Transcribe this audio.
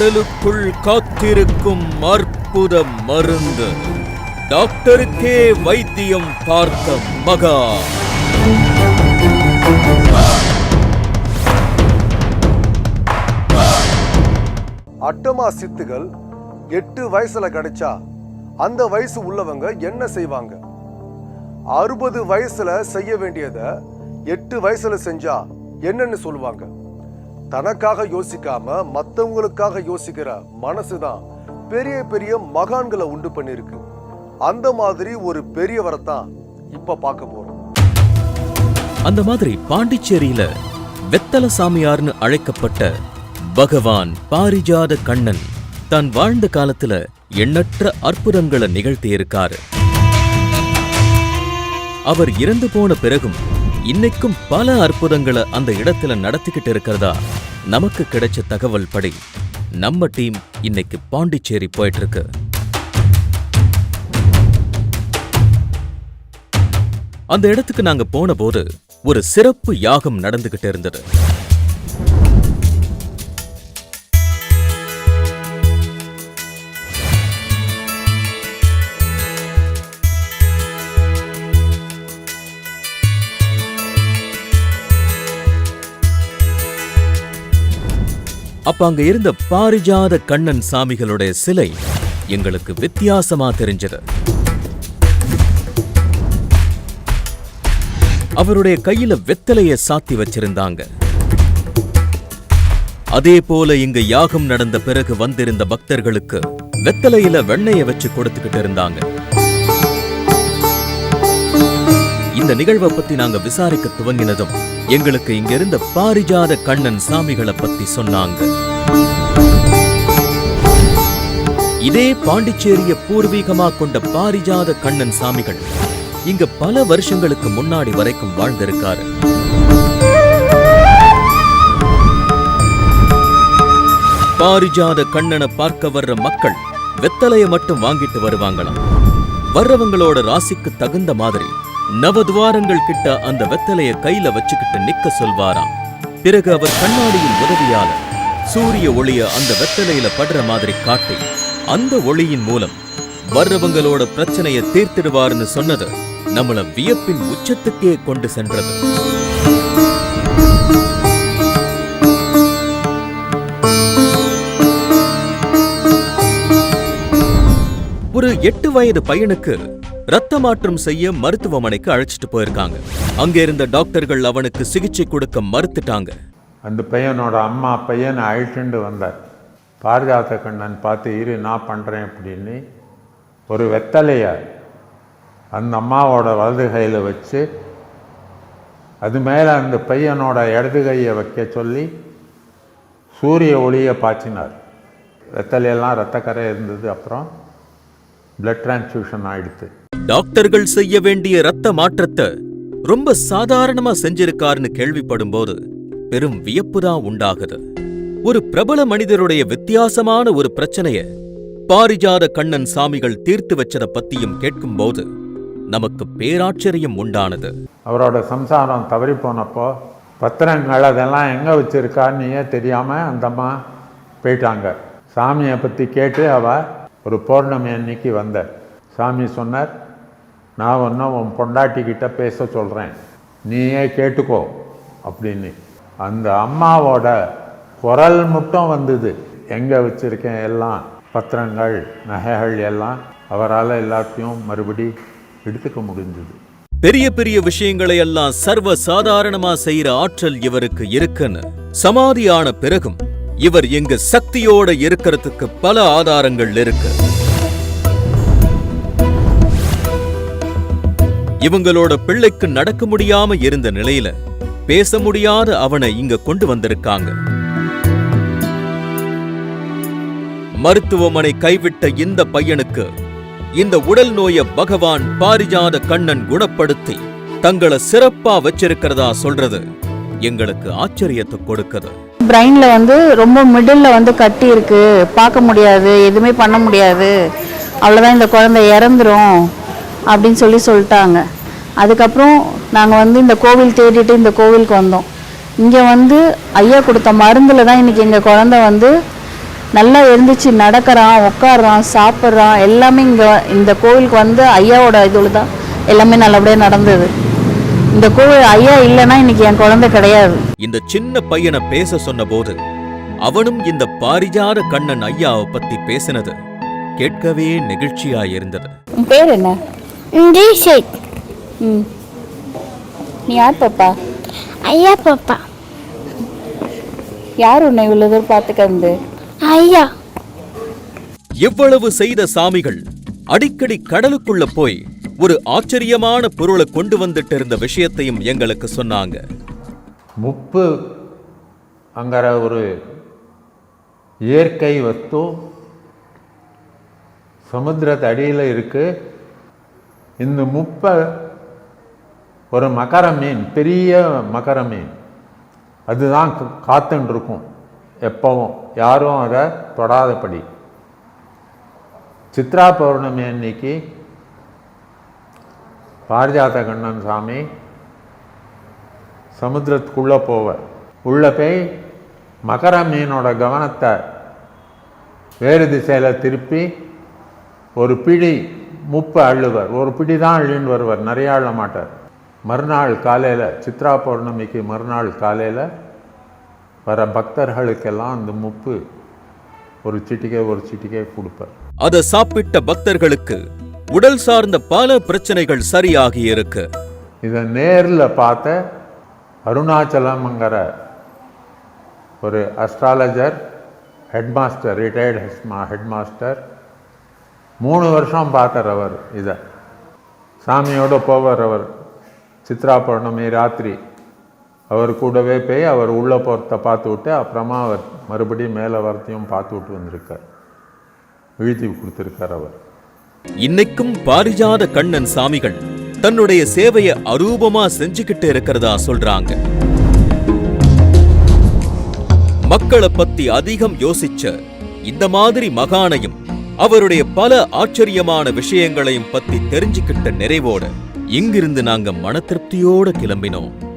கடலுக்குள் காத்திருக்கும் அற்புத மருந்து. டாக்டருக்கே வைத்தியம் பார்த்த மகா. அட்டமா சித்துகள் எட்டு வயசுல கிடைச்சா அந்த வயசு உள்ளவங்க என்ன செய்வாங்க? அறுபது வயசுல செய்ய வேண்டியதை எட்டு வயசுல செஞ்சா என்னன்னு சொல்லுவாங்க. தனக்காக யோசிக்காம மத்தவங்களுக்காக யோசிக்கிற மனசுதான் பெரிய பெரிய மகான்களை உண்டு பண்ணிருக்கு. அந்த மாதிரி ஒரு பெரியவரை தான் இப்ப பார்க்க போறோம். அந்த மாதிரி பாண்டிச்சேரியில வெத்தல சாமியார்னு அழைக்கப்பட்ட பகவான் பாரிஜாத கண்ணன் தான் வாழ்ந்த காலத்துல எண்ணற்ற அற்புதங்களை நிகழ்த்தியிருக்காரு. அவர் இறந்து போன பிறகும் இன்னைக்கும் பல அற்புதங்களை அந்த இடத்துல நடத்திக்கிட்டு இருக்கிறதா நமக்கு கிடைச்ச தகவல் படி நம்ம டீம் இன்னைக்கு பாண்டிச்சேரி போயிட்டு இருக்கு அந்த இடத்துக்கு நாங்க போன போது ஒரு சிறப்பு யாகம் நடந்துகிட்டு இருந்தது. அப்ப அங்க இருந்த பாரிஜாத கண்ணன் சாமிகளுடைய சிலை எங்களுக்கு வித்தியாசமா தெரிஞ்சது. அவருடைய கையில வெத்தலைய சாத்தி வச்சிருந்தாங்க. அதே போல இங்க யாகம் நடந்த பிறகு வந்திருந்த பக்தர்களுக்கு வெத்தலையில வெண்ணைய வச்சு கொடுத்துக்கிட்டு இருந்தாங்க. இந்த நிகழ்வை பத்தி நாங்க விசாரிக்க துவங்கினதும் எங்களுக்கு இங்க இருந்த பாரிஜாத கண்ணன் சாமிகளை பத்தி சொன்னாங்க. இதே பாண்டிச்சேரிய பூர்வீகமா கொண்ட பாரிஜாத கண்ணன் சாமிகள் இங்க பல வருஷங்களுக்கு முன்னாடி வரைக்கும் வாழ்ந்திருக்காரு. பாரிஜாத கண்ணனை பார்க்க வர்ற மக்கள் வெத்தலையை மட்டும் வாங்கிட்டு வருவாங்களாம். வர்றவங்களோட ராசிக்கு தகுந்த மாதிரி நவதுவாரங்கள் கிட்ட அந்த வெத்தலைய கையில வச்சுக்கிட்டு நிக்க சொல்வாராம். பிறகு அவர் கண்ணாடியின் உதவியால சூரிய ஒளிய அந்த வெத்தலையில படுற மாதிரி காட்டி அந்த ஒளியின் மூலம் வர்றவங்களோட பிரச்சனைய தீர்த்திடுவார்னு சொன்னது நம்மள வியப்பின் உச்சத்துக்கே கொண்டு சென்றது. ஒரு எட்டு வயது பையனுக்கு ரத்த மாற்றம் செய்ய மருத்துவமனைக்கு அழைச்சிட்டு போயிருக்காங்க. அங்க இருந்த டாக்டர்கள் அவனுக்கு சிகிச்சை கொடுக்க மறுத்துட்டாங்க. அந்த பையனோட அம்மா பையனை அழிச்சுண்டு வந்தார். பாரதியாத்த கண்ணன் பார்த்து இரு நான் பண்ணுறேன் அப்படின்னு. ஒரு வெத்தலையை அந்த அம்மாவோட வலது கையில் வச்சு அது மேலே அந்த பையனோட இடது கையை வைக்க சொல்லி சூரிய ஒளியை பாய்ச்சினார். வெத்தலையெல்லாம் ரத்தக்கரை இருந்தது. அப்புறம் பிளட் டிரான்ஸ்ஃபியூஷன் ஆயிடுத்து. டாக்டர்கள் செய்ய வேண்டிய ரத்த மாற்றத்தை ரொம்ப சாதாரணமா செஞ்சிருக்காருன்னு கேள்விப்படும்போது பெரும் வியப்புதான் உண்டாகுது. ஒரு பிரபல மனிதருடைய வித்தியாசமான ஒரு பிரச்சனைய பாரிஜாத கண்ணன் சாமிகள் தீர்த்து வச்சத பத்தியும் கேட்கும்போது நமக்கு பேராச்சரியம் உண்டானது. அவரோட சம்சாரம் தவறி போனப்போ பத்திரங்கள் அதெல்லாம் எங்கே வச்சிருக்கான்னு ஏன் தெரியாமல் அந்த அம்மா போயிட்டாங்க. சாமியை பற்றி கேட்டு அவ ஒரு பௌர்ணமி அன்னைக்கு வந்த. சாமி சொன்னார் நான் ஒன்றும் உன் பொண்டாட்டிக்கிட்ட பேச சொல்கிறேன் நீயே கேட்டுக்கோ அப்படின்னு. அந்த அம்மாவோட குரல் மட்டும் வந்தது. எங்கே வச்சுருக்கேன் எல்லாம் பத்திரங்கள் நகைகள் எல்லாம் அவரால் எல்லாத்தையும் மறுபடி எடுத்துக்க முடிஞ்சது. பெரிய பெரிய விஷயங்களை எல்லாம் சர்வ சாதாரணமா செய்யற ஆற்றல் இவருக்கு இருக்குன்னு சமாதியான பிறகும் இவர் எங்க சக்தியோட இருக்கிறதுக்கு பல ஆதாரங்கள் இருக்கு. இவங்களோட பிள்ளைக்கு நடக்க முடியாம இருந்த நிலையில பேச முடியாத அவனை இங்க கொண்டு வந்திருக்காங்க. மருத்துவமனை கைவிட்ட இந்த பையனுக்கு இந்த உடல் நோய பகவான் பாரிஜாத கண்ணன் குணப்படுத்தி தங்களை சிறப்பா வச்சிருக்கிறதா சொல்றது எங்களுக்கு ஆச்சரியத்தை கொடுக்குது. பிரெயின்ல வந்து ரொம்ப மிடில்ல வந்து கட்டி இருக்கு. பார்க்க முடியாது எதுவுமே பண்ண முடியாது. அவ்வளோதான் இந்த குழந்தை இறந்துரும். அப்படின்னு சொல்லி சொல்லிட்டாங்க. அதுக்கப்புறம் நாங்கள் வந்து இந்த கோவில் தேடிட்டு இந்த கோவிலுக்கு வந்தோம். இங்கே வந்து ஐயா கொடுத்த மருந்தில் தான் இன்னைக்கு எங்கள் குழந்தை வந்து நல்லா எழுந்துச்சு நடக்கிறான் உட்காடுறான் சாப்பிட்றான். எல்லாமே இங்கே இந்த கோவிலுக்கு வந்து ஐயாவோட இதில் தான் எல்லாமே நல்லபடியாக நடந்தது. இந்த கோவில் ஐயா இல்லைன்னா இன்னைக்கு என் குழந்தை கிடையாது. இந்த சின்ன பையனை பேச சொன்னபோது அவனும் இந்த பாரிஜாத கண்ணன் ஐயாவை பத்தி பேசினது கேட்கவே நெகிழ்ச்சியாயிருந்தது. உன் பேர் என்ன? ஷேக் ம் நீ யார் பாப்பா? ஐயா பாப்பா. யார் உன்னை இவ்வளோ தூரம் பார்த்துக்கிறது ஐயா. இவ்வளவு செய்த சாமிகள் அடிக்கடி கடலுக்குள்ள போய் ஒரு ஆச்சரியமான பொருளை கொண்டு வந்துட்டு இருந்த விஷயத்தையும் எங்களுக்கு சொன்னாங்க. முப்பு அங்கிற ஒரு இயற்கை வஸ்து சமுத்திரத்து அடியில் இருக்கு. இந்த முப்பை ஒரு மகர மீன் பெரிய மகர மீன். அதுதான் கா- காத்துன்னு இருக்கும் எப்பவும். யாரும் அதை தொடாதபடி. சித்ரா பௌர்ணமி அன்னைக்கு பாரிஜாத கண்ணன் சாமி சமுத்திரத்துக்குள்ளே போவார். உள்ளே போய் மகர மீனோட கவனத்தை வேறு திசையில் திருப்பி ஒரு பிடி முப்பை அள்ளுவர் ஒரு பிடி தான் அள்ளின்னு வருவார். நிறைய அள்ள மாட்டார். மறுநாள் காலையில் சித்ரா பௌர்ணமிக்கு மறுநாள் காலையில் வர பக்தர்களுக்கெல்லாம் அந்த முப்பு ஒரு சிட்டிகை ஒரு சிட்டிகை கொடுப்பார். அதை சாப்பிட்ட பக்தர்களுக்கு உடல் சார்ந்த பல பிரச்சனைகள் சரியாகி இருக்கு. இதை நேரில் பார்த்த அருணாச்சலம்ங்கிற ஒரு அஸ்ட்ராலஜர் ஹெட்மாஸ்டர் ரிட்டையர்டு ஹெட்மாஸ்டர் மூணு வருஷம் பார்த்தார் அவர் இதை. சாமியோடு போவார் அவர். சித்ரா பௌர்ணமி ராத்திரி. அவர் கூடவே போய் அவர் உள்ளே போகிறத பார்த்து விட்டு அப்புறமா அவர் மறுபடியும் மேலே வரத்தையும் பார்த்து விட்டு வந்திருக்கார். எழுதி கொடுத்துருக்கார் அவர். இன்னைக்கும் பாரிஜாத கண்ணன் சாமிகள் தன்னுடைய சேவையை அரூபமா செஞ்சுக்கிட்டு இருக்கிறதா சொல்றாங்க. மக்களை பத்தி அதிகம் யோசிச்ச இந்த மாதிரி மகானையும் அவருடைய பல ஆச்சரியமான விஷயங்களையும் பத்தி தெரிஞ்சுக்கிட்ட நிறைவோட இங்கிருந்து நாங்க மன திருப்தியோட கிளம்பினோம்.